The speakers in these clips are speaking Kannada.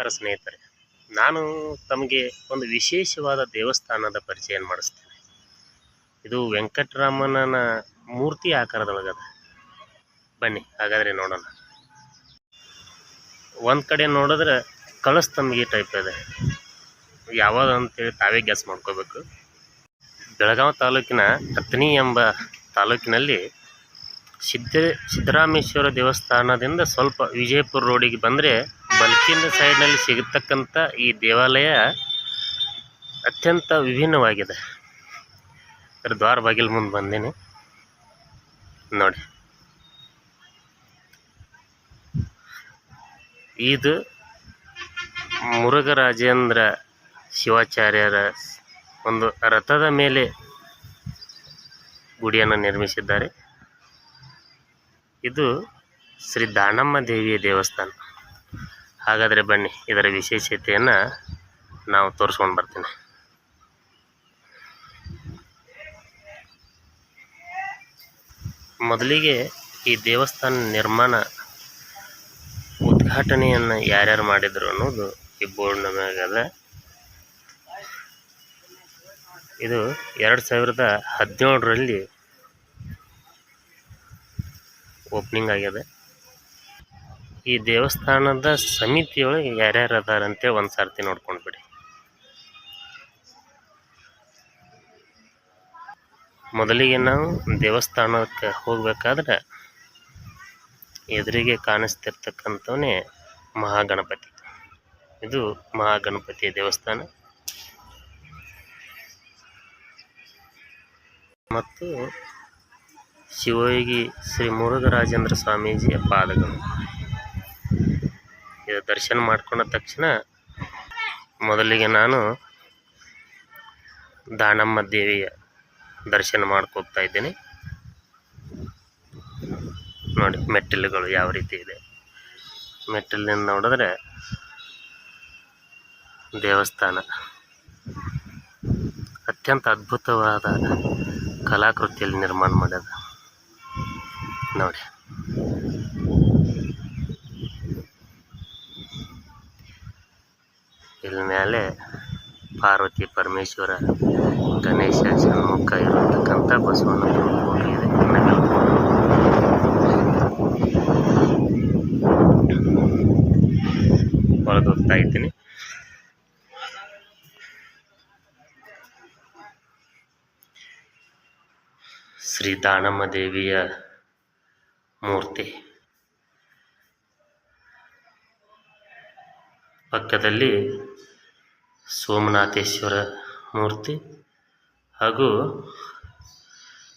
ನಮಸ್ಕಾರ ಸ್ನೇಹಿತರೆ. ನಾನು ತಮಗೆ ಒಂದು ವಿಶೇಷವಾದ ದೇವಸ್ಥಾನದ ಪರಿಚಯ ಮಾಡಿಸ್ತೇನೆ. ಇದು ವೆಂಕಟರಾಮನ ಮೂರ್ತಿ ಆಕಾರದೊಳಗದ. ಬನ್ನಿ, ಹಾಗಾದರೆ ನೋಡೋಣ. ಒಂದು ಕಡೆ ನೋಡಿದ್ರೆ ಕಳಸ್ತಂಬಿಗೆ ಟೈಪ್ ಇದೆ. ಯಾವಾಗ ಅಂತೇಳಿ ತಾವೇ ಗ್ಯಾಸ್ ಮಾಡ್ಕೋಬೇಕು. ಬೆಳಗಾವಿ ತಾಲೂಕಿನ ಹತ್ತನಿ ಎಂಬ ತಾಲೂಕಿನಲ್ಲಿ ಸಿದ್ಧ, ಸಿದ್ದರಾಮೇಶ್ವರ ದೇವಸ್ಥಾನದಿಂದ ಸ್ವಲ್ಪ ವಿಜಯಪುರ ರೋಡಿಗೆ ಬಂದರೆ ಬಲ್ಕಿನ ಸೈಡ್ನಲ್ಲಿ ಸಿಗತಕ್ಕಂಥ ಈ ದೇವಾಲಯ ಅತ್ಯಂತ ವಿಭಿನ್ನವಾಗಿದೆ. ಅದರ ದ್ವಾರ ಬಾಗಿಲು ಮುಂದೆ ಬಂದೀನಿ. ನೋಡಿ. ಇದು ಮುರುಘರಾಜೇಂದ್ರ ಶಿವಾಚಾರ್ಯರ ಒಂದು ರಥದ ಮೇಲೆ ಗುಡಿಯನ್ನು ನಿರ್ಮಿಸಿದ್ದಾರೆ. ಇದು ಶ್ರೀ ದಾನಮ್ಮ ದೇವಿಯ ದೇವಸ್ಥಾನ. ಹಾಗಾದರೆ ಬನ್ನಿ, ಇದರ ವಿಶೇಷತೆಯನ್ನು ನಾವು ತೋರಿಸ್ಕೊಂಡು ಬರ್ತೀನಿ. ಮೊದಲಿಗೆ ಈ ದೇವಸ್ಥಾನ ನಿರ್ಮಾಣ ಉದ್ಘಾಟನೆಯನ್ನು ಯಾರ್ಯಾರು ಮಾಡಿದರು ಅನ್ನೋದು ಈ ಬೋರ್ಡ್ನ ಮ್ಯಾಗದ ಇದು ಎರಡು ಸಾವಿರದ ಹದಿನೇಳರಲ್ಲಿ ಓಪನಿಂಗ್ ಆಗ್ಯದ. ಈ ದೇವಸ್ಥಾನದ ಸಮಿತಿಯೊಳಗೆ ಯಾರ್ಯಾರು ಅದಾರಂತೆ ಒಂದು ಸರ್ತಿ ನೋಡ್ಕೊಂಡು ಬಿಡಿ. ಮೊದಲಿಗೆ ನಾವು ದೇವಸ್ಥಾನಕ್ಕೆ ಹೋಗಬೇಕಾದ್ರೆ ಎದುರಿಗೆ ಕಾಣಿಸ್ತಿರ್ತಕ್ಕಂಥವನೇ ಮಹಾಗಣಪತಿ. ಇದು ಮಹಾಗಣಪತಿಯ ದೇವಸ್ಥಾನ. ಮತ್ತು ಶಿವಯೋಗಿ ಶ್ರೀ ಮುರುಘರಾಜೇಂದ್ರ ಸ್ವಾಮೀಜಿಯ ಪಾದಗಳು. ದರ್ಶನ ಮಾಡ್ಕೊಂಡ ತಕ್ಷಣ ಮೊದಲಿಗೆ ನಾನು ದಾನಮ್ಮ ದೇವಿಯ ದರ್ಶನ ಮಾಡ್ಕೋತಾ ಇದ್ದೀನಿ. ನೋಡಿ, ಮೆಟ್ಟಿಲುಗಳು ಯಾವ ರೀತಿ ಇದೆ. ಮೆಟ್ಟಿಲಿನಿಂದ ನೋಡಿದ್ರೆ ದೇವಸ್ಥಾನ. ಅತ್ಯಂತ ಅದ್ಭುತವಾದ ಕಲಾಕೃತಿಯಲ್ಲಿ ನಿರ್ಮಾಣ ಮಾಡ್ಯದ ನೋಡಿ. ಇಲ್ಲಿ ಮೇಲೆ ಪಾರ್ವತಿ ಪರಮೇಶ್ವರ ಗಣೇಶ ಷಣ್ಮುಖ ಇರತಕ್ಕಂಥ ಬಸವನ ಇದೆ. ಇದ್ದೀನಿ. ಶ್ರೀ ದಾನಮ್ಮ ದೇವಿಯ ಮೂರ್ತಿ. ಪಕ್ಕದಲ್ಲಿ ಸೋಮನಾಥೇಶ್ವರ ಮೂರ್ತಿ ಹಾಗೂ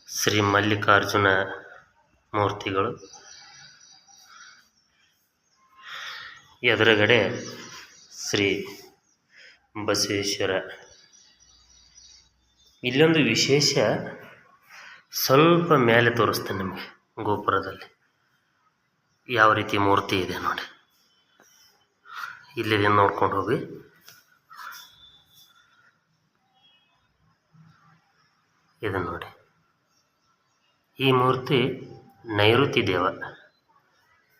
ಶ್ರೀ ಮಲ್ಲಿಕಾರ್ಜುನ ಮೂರ್ತಿಗಳು. ಎದುರುಗಡೆ ಶ್ರೀ ಬಸವೇಶ್ವರ. ಇಲ್ಲೊಂದು ವಿಶೇಷ ಸ್ವಲ್ಪ ಮೇಲೆ ತೋರಿಸ್ತೇನೆ ನಿಮಗೆ ಗೋಪುರದಲ್ಲಿ. ಯಾವ ರೀತಿ ಮೂರ್ತಿ ಇದೆ ನೋಡಿ. ಇಲ್ಲಿದೆ ನೋಡ್ಕೊಂಡು ಹೋಗಿ. ಇದು ನೋಡಿ. ಈ ಮೂರ್ತಿ ನೈಋತಿ ದೇವ.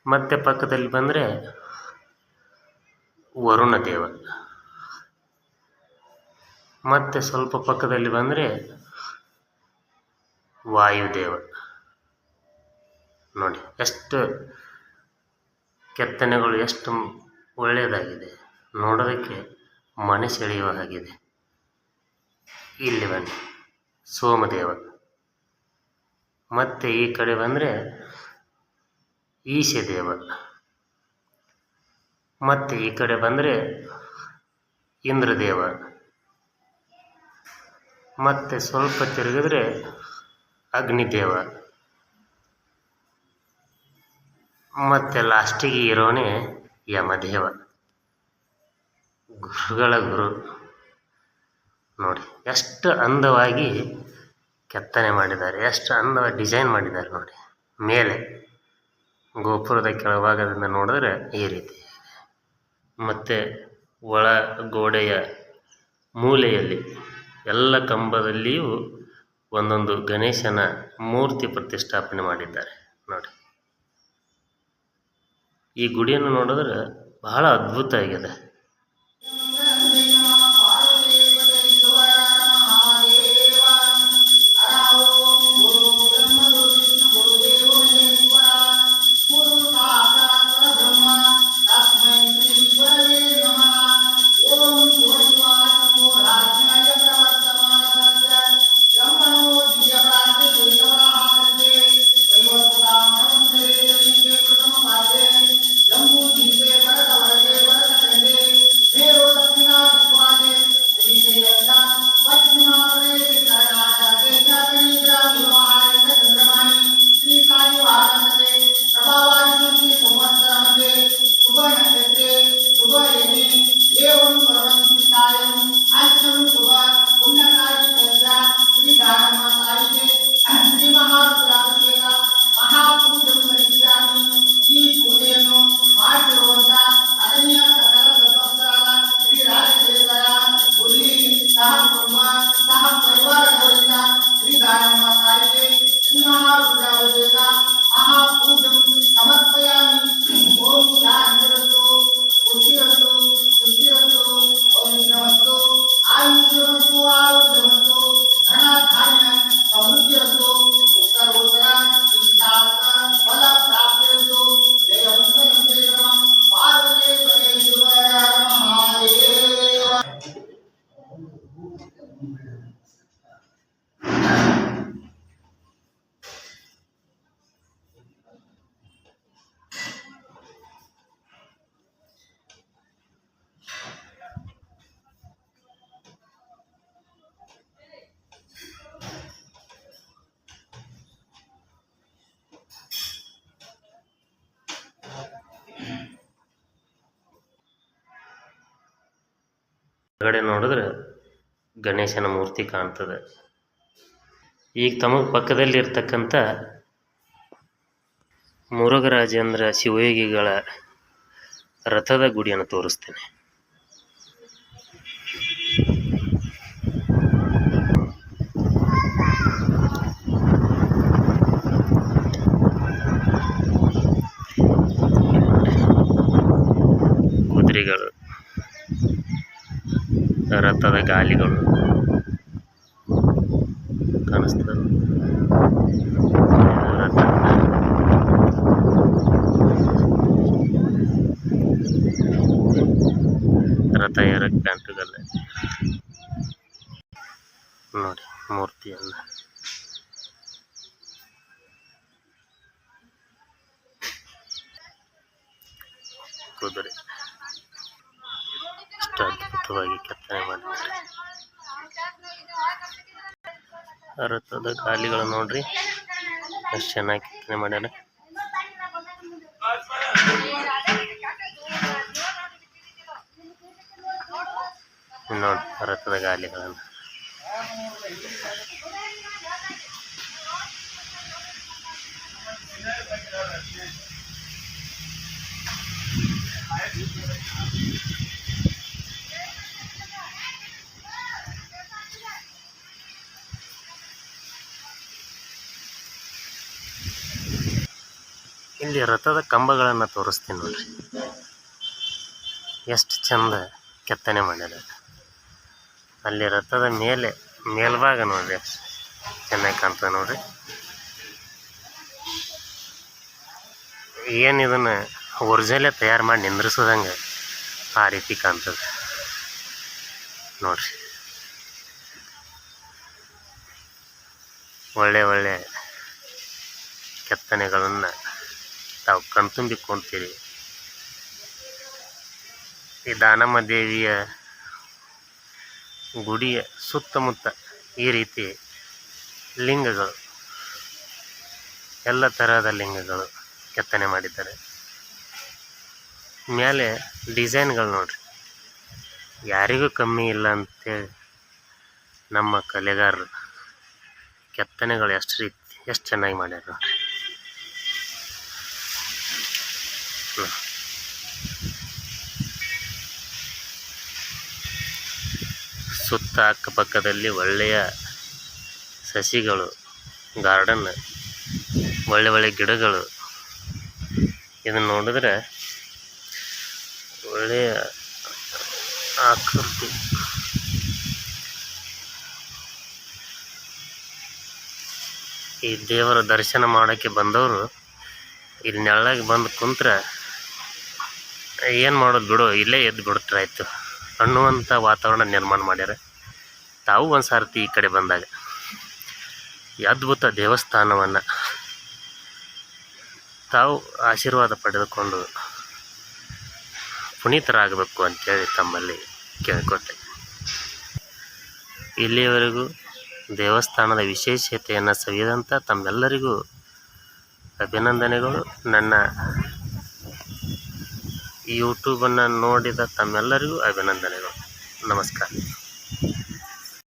ಮತ್ತೆ ಪಕ್ಕದಲ್ಲಿ ಬಂದರೆ ವರುಣ ದೇವ. ಮತ್ತೆ ಸ್ವಲ್ಪ ಪಕ್ಕದಲ್ಲಿ ಬಂದರೆ ವಾಯುದೇವ ನೋಡಿ, ಎಷ್ಟು ಕೆತ್ತನೆಗಳು, ಎಷ್ಟು ಒಳ್ಳೆಯದಾಗಿದೆ. ನೋಡೋದಕ್ಕೆ ಮನೆ ಸೆಳೆಯುವ ಹಾಗಿದೆ. ಇಲ್ಲಿ ಬನ್ನಿ. ಸೋಮದೇವ. ಮತ್ತು ಈ ಕಡೆ ಬಂದರೆ ಈಶದೇವ. ಮತ್ತೆ ಈ ಕಡೆ ಬಂದರೆ ಇಂದ್ರದೇವ. ಮತ್ತೆ ಸ್ವಲ್ಪ ತಿರುಗಿದ್ರೆ ಅಗ್ನಿದೇವ. ಮತ್ತೆ ಲಾಸ್ಟಿಗೆ ಇರೋನೇ ಯಮದೇವ. ಗುರುಗಳ ಗುರು. ನೋಡಿ, ಎಷ್ಟು ಅಂದವಾಗಿ ಕೆತ್ತನೆ ಮಾಡಿದ್ದಾರೆ, ಎಷ್ಟು ಅಂದವಾಗಿ ಡಿಸೈನ್ ಮಾಡಿದ್ದಾರೆ ನೋಡಿ. ಮೇಲೆ ಗೋಪುರದ ಕೆಳಭಾಗದಿಂದ ನೋಡಿದ್ರೆ ಈ ರೀತಿ. ಮತ್ತು ಒಳ ಗೋಡೆಯ ಮೂಲೆಯಲ್ಲಿ ಎಲ್ಲ ಕಂಬದಲ್ಲಿಯೂ ಒಂದೊಂದು ಗಣೇಶನ ಮೂರ್ತಿ ಪ್ರತಿಷ್ಠಾಪನೆ ಮಾಡಿದ್ದಾರೆ. ನೋಡಿ. ಈ ಗುಡಿಯನ್ನು ನೋಡಿದ್ರೆ ಬಹಳ ಅದ್ಭುತ ಆಗಿದೆ. ಹೊರಗಡೆ ನೋಡಿದ್ರೆ ಗಣೇಶನ ಮೂರ್ತಿ ಕಾಣ್ತದೆ. ಈಗ ತಮಗೆ ಪಕ್ಕದಲ್ಲಿ ಇರ್ತಕ್ಕಂಥ ಮುರುಘರಾಜೇಂದ್ರ ಶಿವಯೋಗಿಗಳ ರಥದ ಗುಡಿಯನ್ನು ತೋರಿಸ್ತೇನೆ. ಕುದುರೆಗಳು. ರಥದ ಗಾಲಿಗಳು ಕಾಣಿಸ್ತದೆ ರಥ ರಥ ಏರಕ್ಕೆ ಪ್ಯಾಂಟುಗಲ್ಲ ನೋಡಿ ಮೂರ್ತಿಯನ್ನ. ಕುದುರೆ. ಎಷ್ಟು ಅದ್ಭುತವಾಗಿ ಕೆತ್ತನೆ ಮಾಡಿದ್ದಾರೆ ರಥದ ಗಾಲಿಗಳು ನೋಡ್ರಿ. ಎಷ್ಟು ಚೆನ್ನಾಗಿ ಕೆತ್ತನೆ ಮಾಡ್ಯಾರ. ನೋಡಿ ರಥದ ಗಾಲಿಗಳನ್ನು. ಇಲ್ಲಿ ರಥದ ಕಂಬಗಳನ್ನು ತೋರಿಸ್ತೀನಿ ನೋಡ್ರಿ. ಎಷ್ಟು ಚಂದ ಕೆತ್ತನೆ ಮಾಡ್ಯಾರ ಅಲ್ಲಿ ರಥದ ಮೇಲೆ, ಮೇಲ್ಭಾಗ ನೋಡ್ರಿ. ಚೆನ್ನಾಗಿ ಕಾಣ್ತದೆ ನೋಡ್ರಿ. ಏನು ಇದನ್ನ ಒರಿಜಿನಲ್ಲೇ ತಯಾರು ಮಾಡಿ ನಿಂದ್ರಿಸೋದಂಗೆ ಆ ರೀತಿ ಕಾಣ್ತದೆ. ನೋಡ್ರಿ. ಒಳ್ಳೆ ಒಳ್ಳೆ ಕೆತ್ತನೆಗಳನ್ನು ತಾವು ಕಣ್ತುಂಬಿಕೊಂತೀರಿ. ಈ ದಾನಮ್ಮ ದೇವಿಯ ಗುಡಿಯ ಸುತ್ತಮುತ್ತ ಈ ರೀತಿ ಲಿಂಗಗಳು, ಎಲ್ಲ ತರಹದ ಲಿಂಗಗಳು ಕೆತ್ತನೆ ಮಾಡಿದ್ದಾರೆ. ಮೇಲೆ ಡಿಸೈನ್ಗಳು ನೋಡ್ರಿ. ಯಾರಿಗೂ ಕಮ್ಮಿ ಇಲ್ಲ ಅಂತೇಳಿ ನಮ್ಮ ಕಲೆಗಾರರು ಕೆತ್ತನೆಗಳು ಎಷ್ಟು ರೀತಿ, ಎಷ್ಟು ಚೆನ್ನಾಗಿ ಮಾಡ್ಯಾರ ಸುತ್ತ ಅಕ್ಕಪಕ್ಕದಲ್ಲಿ ಒಳ್ಳೆಯ ಸಸಿಗಳು ಗಾರ್ಡನ್ ಒಳ್ಳೆ ಒಳ್ಳೆ ಗಿಡಗಳು. ಇದನ್ನು ನೋಡಿದ್ರೆ ಒಳ್ಳೆಯ ಆಕೃತಿ. ಈ ದೇವರ ದರ್ಶನ ಮಾಡೋಕ್ಕೆ ಬಂದವರು ಇಲ್ಲಿ ನೆರಳಾಗಿ ಬಂದು ಕುಂತ್ರೆ ಏನು ಮಾಡೋದು ಬಿಡು, ಇಲ್ಲೇ ಎದ್ದು ಬಿಡ್ತಾರೆ ಆಯಿತು. ಅನ್ನುವಂಥ ವಾತಾವರಣ ನಿರ್ಮಾಣ ಮಾಡ್ಯಾರ. ತಾವು ಒಂದು ಸಾರ್ತಿ ಈ ಕಡೆ ಬಂದಾಗ ಈ ಅದ್ಭುತ ದೇವಸ್ಥಾನವನ್ನು ತಾವು ಆಶೀರ್ವಾದ ಪಡೆದುಕೊಂಡು ಪುನೀತರಾಗಬೇಕು ಅಂತೇಳಿ ತಮ್ಮಲ್ಲಿ ಕೇಳ್ಕೊತೆ ಇಲ್ಲಿಯವರೆಗೂ ದೇವಸ್ಥಾನದ ವಿಶೇಷತೆಯನ್ನು ಸವಿದಂಥ ತಮ್ಮೆಲ್ಲರಿಗೂ ಅಭಿನಂದನೆಗಳು. ನನ್ನ ಯೂಟ್ಯೂಬನ್ನು ನೋಡಿದ ತಮ್ಮೆಲ್ಲರಿಗೂ ಅಭಿನಂದನೆಗಳು. ನಮಸ್ಕಾರ.